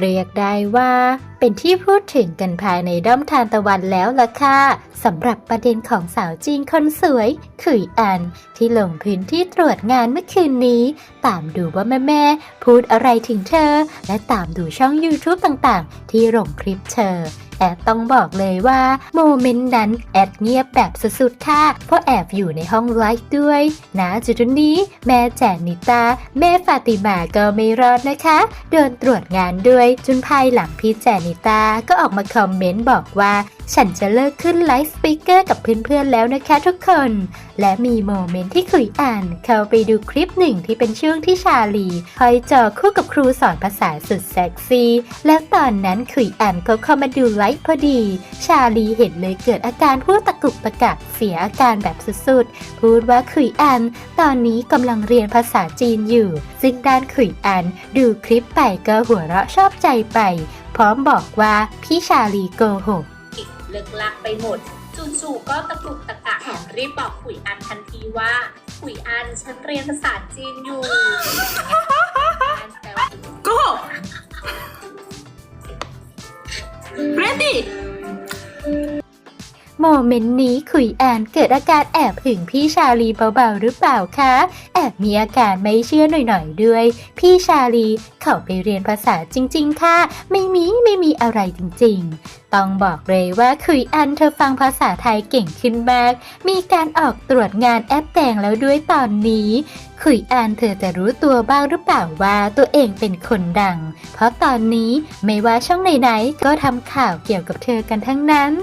เรียกได้ว่าเป็นที่พูดถึงกันภายในด้อมทานตะวันแล้วล่ะค่ะสำหรับประเด็นของสาวจีนคนสวย ขุยอัน ที่ลงพื้นที่ตรวจงานเมื่อคืนนี้ ตามดูว่าแม่แม่พูดอะไรถึงเธอ และตามดูช่อง YouTube ต่างๆ ที่ลงคลิปเธอ แอดต้องบอกเลยว่าโมเมนต์นั้นแอดเงียบแบบสุดๆค่ะ เพราะแอบอยู่ในห้องไลฟ์ด้วยนะจุดนี้แม่แจนิตา แม่ฟาติมาก็ไม่รอดนะคะ โดนตรวจงานด้วยจนภายหลังพี่แจนิตาก็ออกมาคอมเมนต์บอกว่า ฉันจะเลิกขึ้นไลฟ์สปีกเกอร์กับเพื่อนๆแล้วนะคะทุกคน และมีโมเมนต์ที่คุยอ่าน เข้าไปดูคลิปหนึ่งที่เป็นช่วงที่ชาลีคอยจอคู่กับครูสอนภาษาสุดเซ็กซี่ แล้วตอนนั้นคุยอ่านก็เข้ามาดูไลฟ์พอดี ชาลีเห็นเลยเกิดอาการพูดตะกุกตะกักเสียอาการแบบสุดๆ พูดว่าคุยอันตอนนี้กำลังเรียนภาษาจีนอยู่ ซึ่งด้านคุยอันดูคลิปไปก็หัวเราะชอบใจไป พร้อมบอกว่าพี่ชาลีโกหก เลิกลักไปหมดจู่ๆก็ตะกุกตะกักแถมรีบบอกขุยอันทันทีว่าขุยอันฉันเรียนภาษาจีนอยู่อันแซว Go! Ready! โมเมนต์นี้คุยแอนเกิดอาการแอบหึงพี่ชาลีเบาๆหรือเปล่าคะ แอบมีอาการไม่เชื่อหน่อยๆด้วย พี่ชาลีเขาไปเรียนภาษาจริง ๆ ค่ะ ไม่มีไม่มีอะไรจริง ๆ ต้องบอกเลยว่าคุยอันเธอฟังภาษาไทยเก่งขึ้นมาก มีการออกตรวจงานแอปแต่งแล้วด้วยตอนนี้คุยอันเธอจะรู้ตัวบ้างหรือเปล่าว่าตัวเองเป็นคนดัง เพราะตอนนี้ไม่ว่าช่องไหนๆก็ทำข่าวเกี่ยวกับเธอกันทั้งนั้น